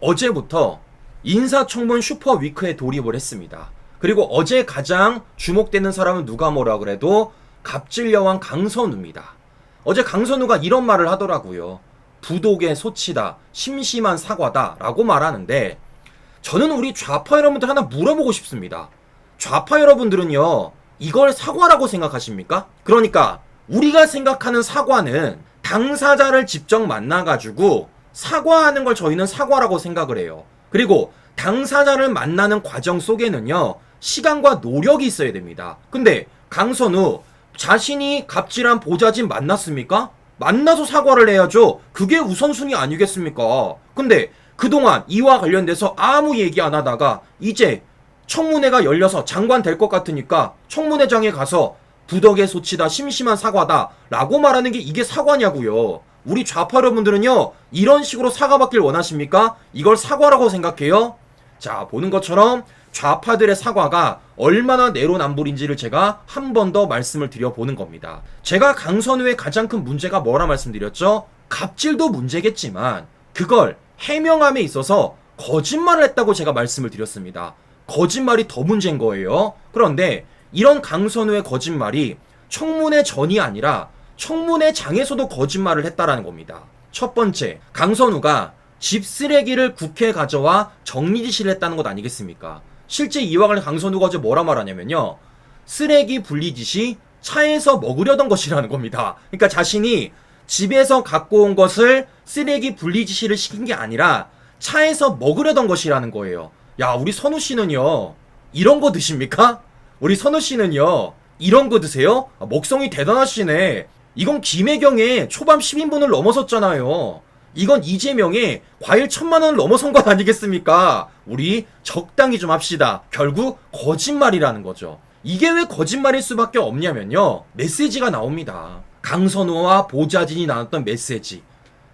어제부터 인사청문 슈퍼위크에 돌입을 했습니다. 그리고 어제 가장 주목되는 사람은 누가 뭐라 그래도 갑질 여왕 강선우입니다. 어제 강선우가 이런 말을 하더라고요. 부독의 소치다, 심심한 사과다 라고 말하는데 저는 우리 좌파 여러분들 하나 물어보고 싶습니다. 좌파 여러분들은요, 이걸 사과라고 생각하십니까? 그러니까, 우리가 생각하는 사과는 당사자를 직접 만나가지고 사과하는 걸 저희는 사과라고 생각을 해요. 그리고 당사자를 만나는 과정 속에는요, 시간과 노력이 있어야 됩니다. 근데 강선우, 자신이 갑질한 보좌진 만났습니까? 만나서 사과를 해야죠. 그게 우선순위 아니겠습니까? 근데 그동안 이와 관련돼서 아무 얘기 안 하다가 이제 청문회가 열려서 장관 될 것 같으니까 청문회장에 가서 부덕의 소치다 심심한 사과다 라고 말하는 게 이게 사과냐고요. 우리 좌파 여러분들은요 이런 식으로 사과받길 원하십니까? 이걸 사과라고 생각해요? 자 보는 것처럼 좌파들의 사과가 얼마나 내로남불인지를 제가 한 번 더 말씀을 드려보는 겁니다. 제가 강선우의 가장 큰 문제가 뭐라 말씀드렸죠? 갑질도 문제겠지만 그걸 해명함에 있어서 거짓말을 했다고 제가 말씀을 드렸습니다. 거짓말이 더 문제인 거예요. 그런데 이런 강선우의 거짓말이 청문회 전이 아니라 청문회 장에서도 거짓말을 했다라는 겁니다. 첫 번째, 강선우가 집 쓰레기를 국회에 가져와 정리 지시를 했다는 것 아니겠습니까? 실제 이와 관련 강선우가 어제 뭐라 말하냐면요. 쓰레기 분리 지시 차에서 먹으려던 것이라는 겁니다. 그러니까 자신이 집에서 갖고 온 것을 쓰레기 분리 지시를 시킨 게 아니라 차에서 먹으려던 것이라는 거예요. 야, 우리 선우 씨는요. 이런 거 드십니까? 우리 선우 씨는요. 이런 거 드세요? 아, 먹성이 대단하시네. 이건 김혜경의 초밤 10인분을 넘어섰잖아요. 이건 이재명의 과일 천만 원을 넘어선 것 아니겠습니까? 우리 적당히 좀 합시다. 결국 거짓말이라는 거죠. 이게 왜 거짓말일 수밖에 없냐면요. 메시지가 나옵니다. 강선우와 보좌진이 나눴던 메시지.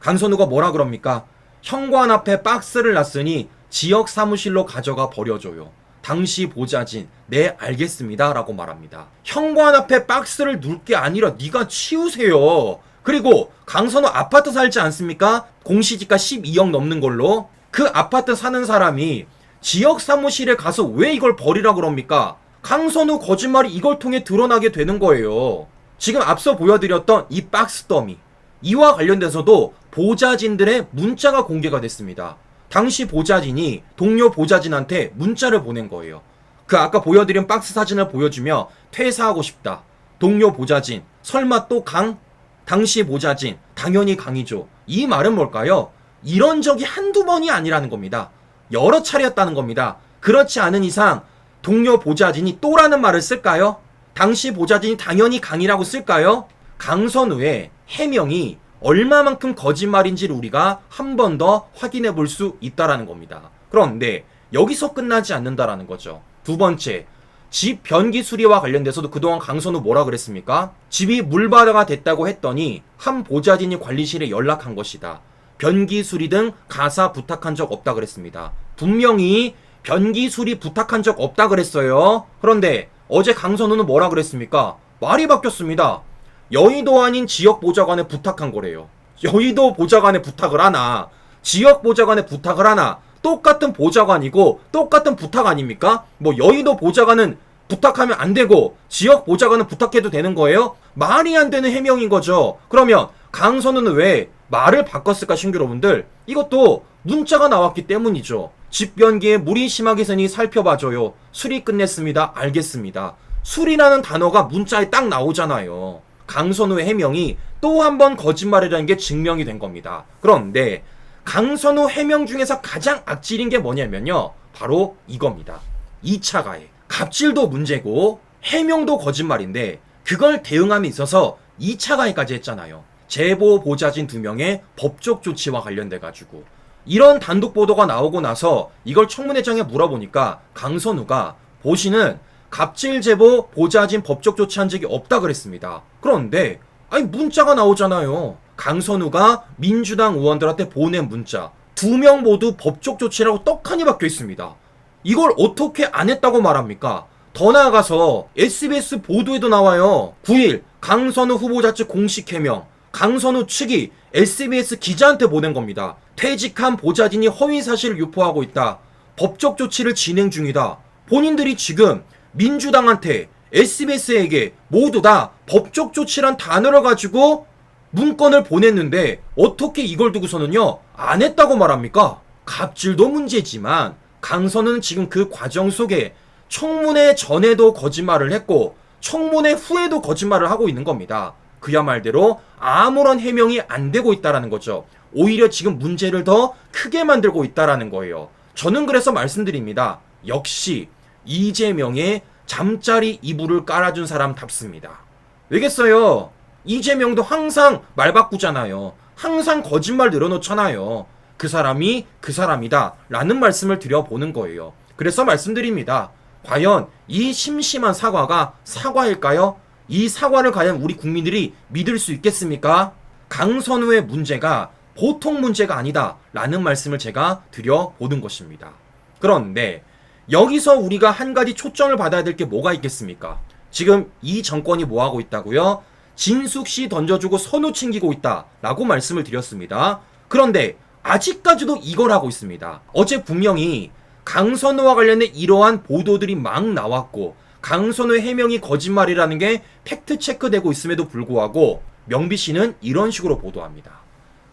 강선우가 뭐라 그럽니까? 현관 앞에 박스를 놨으니 지역 사무실로 가져가 버려줘요. 당시 보좌진, 네 알겠습니다 라고 말합니다. 현관 앞에 박스를 놓을 게 아니라 네가 치우세요. 그리고 강선우 아파트 살지 않습니까? 공시지가 12억 넘는 걸로 그 아파트 사는 사람이 지역 사무실에 가서 왜 이걸 버리라 그럽니까? 강선우 거짓말이 이걸 통해 드러나게 되는 거예요. 지금 앞서 보여드렸던 이 박스 더미 이와 관련돼서도 보좌진들의 문자가 공개가 됐습니다. 당시 보좌진이 동료 보좌진한테 문자를 보낸 거예요. 그 아까 보여드린 박스 사진을 보여주며 퇴사하고 싶다. 동료 보좌진 설마 또 강? 당시 보좌진 당연히 강이죠. 이 말은 뭘까요? 이런 적이 한두 번이 아니라는 겁니다. 여러 차례였다는 겁니다. 그렇지 않은 이상 동료 보좌진이 또라는 말을 쓸까요? 당시 보좌진이 당연히 강이라고 쓸까요? 강선우의 해명이 얼마만큼 거짓말인지를 우리가 한 번 더 확인해 볼 수 있다라는 겁니다. 그런데 여기서 끝나지 않는다라는 거죠. 두 번째, 집 변기 수리와 관련돼서도 그동안 강선우 뭐라 그랬습니까? 집이 물바다가 됐다고 했더니 한 보좌진이 관리실에 연락한 것이다. 변기 수리 등 가사 부탁한 적 없다 그랬습니다. 분명히 변기 수리 부탁한 적 없다 그랬어요. 그런데 어제 강선우는 뭐라 그랬습니까? 말이 바뀌었습니다. 여의도 아닌 지역 보좌관에 부탁한 거래요. 여의도 보좌관에 부탁을 하나, 지역 보좌관에 부탁을 하나, 똑같은 보좌관이고 똑같은 부탁 아닙니까? 뭐 여의도 보좌관은 부탁하면 안 되고 지역 보좌관은 부탁해도 되는 거예요? 말이 안 되는 해명인 거죠. 그러면 강선우는 왜 말을 바꿨을까 신규 여러분들? 이것도 문자가 나왔기 때문이죠. 집변기에 물이 심하게 새니 살펴봐줘요. 수리 끝냈습니다. 알겠습니다. 수리라는 단어가 문자에 딱 나오잖아요. 강선우의 해명이 또 한 번 거짓말이라는 게 증명이 된 겁니다. 그런데 강선우 해명 중에서 가장 악질인 게 뭐냐면요. 바로 이겁니다. 2차 가해. 갑질도 문제고 해명도 거짓말인데 그걸 대응함에 있어서 2차 가해까지 했잖아요. 제보 보좌진 두 명의 법적 조치와 관련돼 가지고 이런 단독 보도가 나오고 나서 이걸 청문회장에 물어보니까 강선우가 보시는 갑질 제보 보좌진 법적 조치한 적이 없다 그랬습니다. 그런데 아니 문자가 나오잖아요. 강선우가 민주당 의원들한테 보낸 문자 두 명 모두 법적 조치라고 떡하니 박혀 있습니다. 이걸 어떻게 안 했다고 말합니까? 더 나아가서 SBS 보도에도 나와요. 9일 강선우 후보자 측 공식 해명 강선우 측이 SBS 기자한테 보낸 겁니다. 퇴직한 보좌진이 허위 사실을 유포하고 있다. 법적 조치를 진행 중이다. 본인들이 지금 민주당한테 SBS에게 모두 다 법적 조치란 단어를 가지고 문건을 보냈는데 어떻게 이걸 두고서는요 안 했다고 말합니까? 갑질도 문제지만 강선은 지금 그 과정 속에 청문회 전에도 거짓말을 했고 청문회 후에도 거짓말을 하고 있는 겁니다. 그야말대로 아무런 해명이 안 되고 있다라는 거죠. 오히려 지금 문제를 더 크게 만들고 있다라는 거예요. 저는 그래서 말씀드립니다. 역시 이재명의 잠자리 이불을 깔아준 사람답습니다. 왜겠어요? 이재명도 항상 말 바꾸잖아요. 항상 거짓말 늘어놓잖아요. 그 사람이 그 사람이다. 라는 말씀을 드려보는 거예요. 그래서 말씀드립니다. 과연 이 심심한 사과가 사과일까요? 이 사과를 과연 우리 국민들이 믿을 수 있겠습니까? 강선우의 문제가 보통 문제가 아니다. 라는 말씀을 제가 드려보는 것입니다. 그런데 여기서 우리가 한 가지 초점을 받아야 될 게 뭐가 있겠습니까? 지금 이 정권이 뭐 하고 있다고요? 진숙 씨 던져주고 선우 챙기고 있다라고 말씀을 드렸습니다. 그런데 아직까지도 이걸 하고 있습니다. 어제 분명히 강선우와 관련된 이러한 보도들이 막 나왔고 강선우의 해명이 거짓말이라는 게 팩트 체크되고 있음에도 불구하고 명비 씨는 이런 식으로 보도합니다.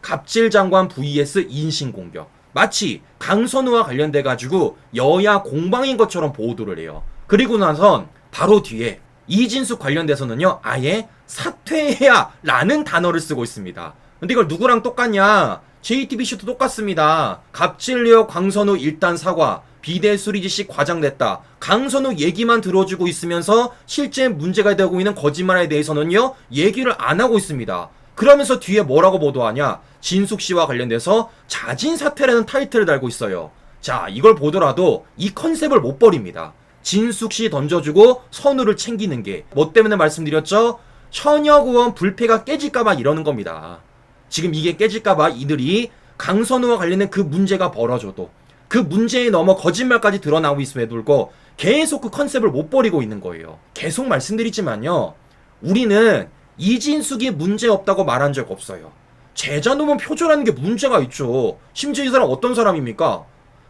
갑질 장관 vs 인신 공격. 마치 강선우와 관련돼 가지고 여야 공방인 것처럼 보도를 해요. 그리고 나선 바로 뒤에 이진숙 관련돼서는요 아예 사퇴해야라는 단어를 쓰고 있습니다. 근데 이걸 누구랑 똑같냐? JTBC도 똑같습니다. 갑질려 강선우 일단 사과. 비대 수리지 씨 과장됐다. 강선우 얘기만 들어주고 있으면서 실제 문제가 되고 있는 거짓말에 대해서는요 얘기를 안 하고 있습니다. 그러면서 뒤에 뭐라고 보도하냐? 진숙 씨와 관련돼서 자진 사퇴라는 타이틀을 달고 있어요. 자, 이걸 보더라도 이 컨셉을 못 버립니다. 진숙 씨 던져주고 선우를 챙기는 게 뭐 때문에 말씀드렸죠? 현역 의원 불패가 깨질까봐 이러는 겁니다. 지금 이게 깨질까봐 이들이 강선우와 관련된 그 문제가 벌어져도 그 문제에 넘어 거짓말까지 드러나고 있음에도 불구하고 계속 그 컨셉을 못 버리고 있는 거예요. 계속 말씀드리지만요. 우리는 이진숙이 문제 없다고 말한 적 없어요. 제자 논문 표절하는 게 문제가 있죠. 심지어 이 사람 어떤 사람입니까?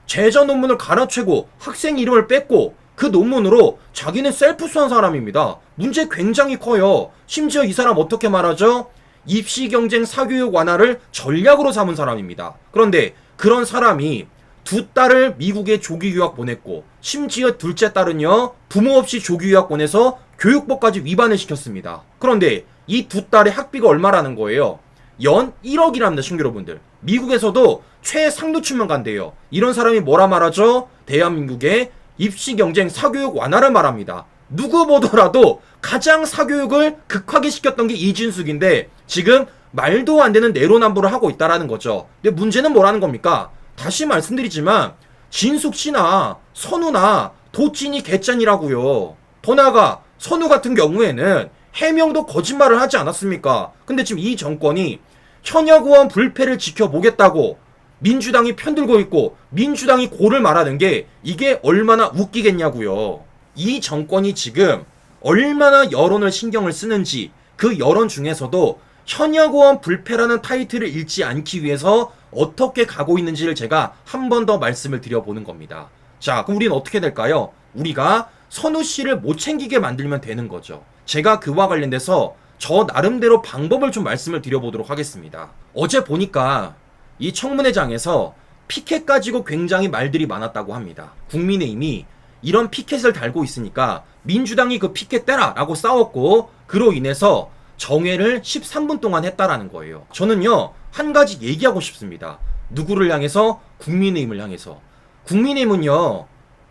제자 논문을 갈아채고 학생 이름을 뺐고 그 논문으로 자기는 셀프 수한 사람입니다. 문제 굉장히 커요. 심지어 이 사람 어떻게 말하죠? 입시 경쟁 사교육 완화를 전략으로 삼은 사람입니다. 그런데 그런 사람이 두 딸을 미국에 조기 유학 보냈고 심지어 둘째 딸은요 부모 없이 조기 유학 보내서 교육법까지 위반을 시켰습니다. 그런데 이 두 딸의 학비가 얼마라는 거예요? 연 1억이랍니다, 신규 여러분들. 미국에서도 최상류층만 간대요. 이런 사람이 뭐라 말하죠? 대한민국의 입시 경쟁 사교육 완화를 말합니다. 누구 보더라도 가장 사교육을 극하게 시켰던 게 이진숙인데 지금 말도 안 되는 내로남불을 하고 있다라는 거죠. 근데 문제는 뭐라는 겁니까? 다시 말씀드리지만 진숙 씨나 선우나 도찐이 개짠이라고요. 더 나아가 선우 같은 경우에는 해명도 거짓말을 하지 않았습니까? 근데 지금 이 정권이 현역 의원 불패를 지켜보겠다고 민주당이 편들고 있고 민주당이 고를 말하는 게 이게 얼마나 웃기겠냐고요. 이 정권이 지금 얼마나 여론을 신경을 쓰는지 그 여론 중에서도 현역 의원 불패라는 타이틀을 잃지 않기 위해서 어떻게 가고 있는지를 제가 한 번 더 말씀을 드려보는 겁니다. 자, 그럼 우리는 어떻게 될까요? 우리가 선우 씨를 못 챙기게 만들면 되는 거죠. 제가 그와 관련돼서 저 나름대로 방법을 좀 말씀을 드려보도록 하겠습니다. 어제 보니까 이 청문회장에서 피켓 가지고 굉장히 말들이 많았다고 합니다. 국민의힘이 이런 피켓을 달고 있으니까 민주당이 그 피켓 떼라 라고 싸웠고 그로 인해서 정회를 13분 동안 했다라는 거예요. 저는요 한 가지 얘기하고 싶습니다. 누구를 향해서 국민의힘을 향해서 국민의힘은요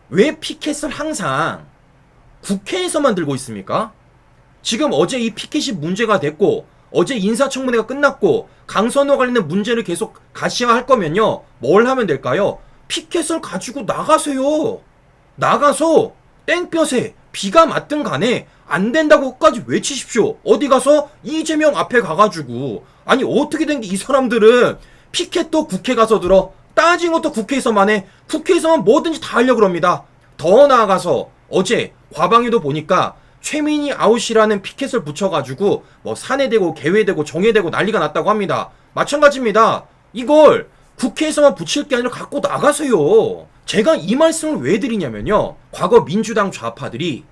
왜 피켓을 항상 국회에서만 들고 있습니까? 지금 어제 이 피켓이 문제가 됐고 어제 인사청문회가 끝났고 강선호 관련된 문제를 계속 가시화할 거면요 뭘 하면 될까요? 피켓을 가지고 나가세요. 나가서 땡볕에 비가 맞든 간에 안 된다고까지 외치십시오. 어디 가서 이재명 앞에 가가지고 아니 어떻게 된 게 이 사람들은 피켓도 국회 가서 들어 따진 것도 국회에서만 해 국회에서만 뭐든지 다 하려 고 그럽니다. 더 나아가서 어제 과방위도 보니까 최민희 아웃이라는 피켓을 붙여가지고 뭐 산해되고 개회되고 정회되고 난리가 났다고 합니다. 마찬가지입니다. 이걸 국회에서만 붙일 게 아니라 갖고 나가세요. 제가 이 말씀을 왜 드리냐면요. 과거 민주당 좌파들이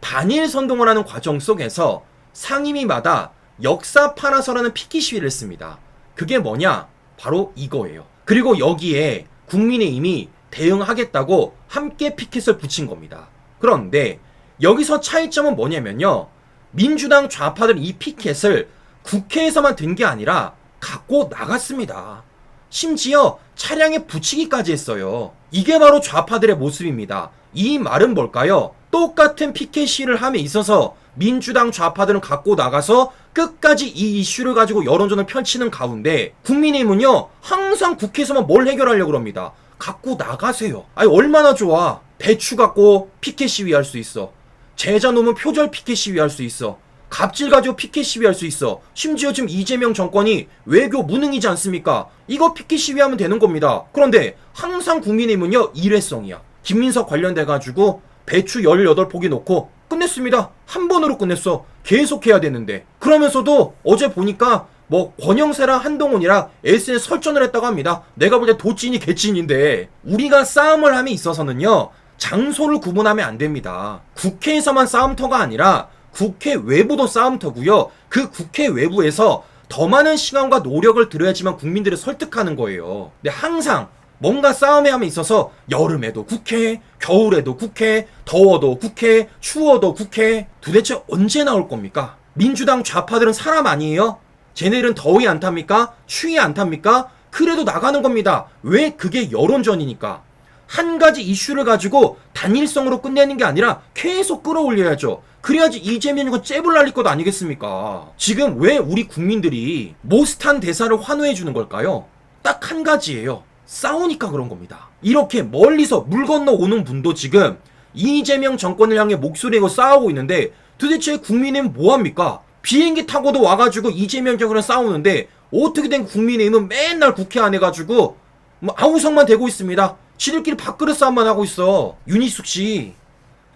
반일 선동을 하는 과정 속에서 상임위마다 역사 팔아서라는 피켓 시위를 했습니다. 그게 뭐냐? 바로 이거예요. 그리고 여기에 국민의힘이 대응하겠다고 함께 피켓을 붙인 겁니다. 그런데 여기서 차이점은 뭐냐면요. 민주당 좌파들은 이 피켓을 국회에서만 든 게 아니라 갖고 나갔습니다. 심지어 차량에 붙이기까지 했어요. 이게 바로 좌파들의 모습입니다. 이 말은 뭘까요? 똑같은 피켓 시를 함에 있어서 민주당 좌파들은 갖고 나가서 끝까지 이 이슈를 가지고 여론전을 펼치는 가운데 국민의힘은요 항상 국회에서만 뭘 해결하려고 합니다. 갖고 나가세요. 아니 얼마나 좋아. 배추 갖고 피켓 시위할 수 있어. 제자 놈은 표절 피켓 시위할 수 있어. 갑질 가지고 피켓 시위할 수 있어. 심지어 지금 이재명 정권이 외교 무능이지 않습니까? 이거 피켓 시위하면 되는 겁니다. 그런데 항상 국민의힘은요 일회성이야. 김민석 관련돼 가지고 배추 18포기 놓고 끝냈습니다. 한 번으로 끝냈어. 계속 해야 되는데. 그러면서도 어제 보니까 뭐 권영세랑 한동훈이랑 SNS 설전을 했다고 합니다. 내가 볼 때 도찐이 개찐인데 우리가 싸움을 함에 있어서는요. 장소를 구분하면 안 됩니다. 국회에서만 싸움터가 아니라 국회 외부도 싸움터고요. 그 국회 외부에서 더 많은 시간과 노력을 들여야지만 국민들을 설득하는 거예요. 근데 항상 뭔가 싸움에 함에 있어서 여름에도 국회, 겨울에도 국회, 더워도 국회, 추워도 국회 도대체 언제 나올 겁니까? 민주당 좌파들은 사람 아니에요? 쟤네들은 더위 안 탑니까? 추위 안 탑니까? 그래도 나가는 겁니다. 왜 그게 여론전이니까. 한 가지 이슈를 가지고 단일성으로 끝내는 게 아니라 계속 끌어올려야죠. 그래야지 이재명이가 잽을 날릴 것 아니겠습니까? 지금 왜 우리 국민들이 모스탄 대사를 환호해 주는 걸까요? 딱 한 가지예요. 싸우니까 그런 겁니다. 이렇게 멀리서 물 건너 오는 분도 지금 이재명 정권을 향해 목소리 내고 싸우고 있는데 도대체 국민의힘은 뭐합니까? 비행기 타고도 와가지고 이재명 정권을 싸우는데 어떻게 된 국민의힘은 맨날 국회 안에 가지고 뭐 아우성만 되고 있습니다. 지들끼리 밥그릇 싸움만 하고 있어. 윤희숙 씨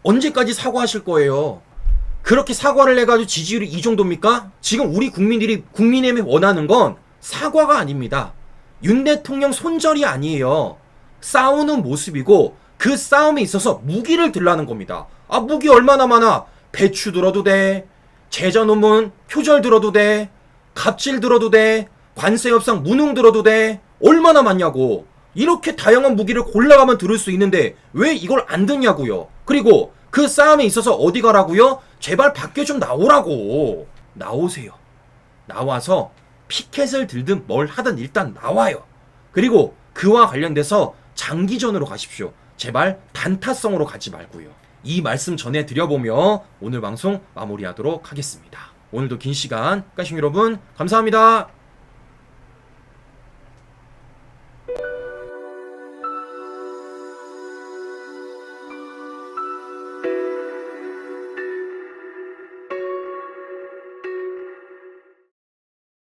언제까지 사과하실 거예요? 그렇게 사과를 해가지고 지지율이 이 정도입니까? 지금 우리 국민들이 국민의힘이 원하는 건 사과가 아닙니다. 윤 대통령 손절이 아니에요. 싸우는 모습이고 그 싸움에 있어서 무기를 들라는 겁니다. 아 무기 얼마나 많아? 배추 들어도 돼. 제자 논문 표절 들어도 돼. 갑질 들어도 돼. 관세 협상 무능 들어도 돼. 얼마나 많냐고. 이렇게 다양한 무기를 골라가면 들을 수 있는데 왜 이걸 안 듣냐고요. 그리고 그 싸움에 있어서 어디 가라고요? 제발 밖에 좀 나오라고. 나오세요. 나와서 피켓을 들든 뭘 하든 일단 나와요. 그리고 그와 관련돼서 장기전으로 가십시오. 제발 단타성으로 가지 말고요. 이 말씀 전해드려보며 오늘 방송 마무리하도록 하겠습니다. 오늘도 긴 시간, 까신 여러분, 감사합니다.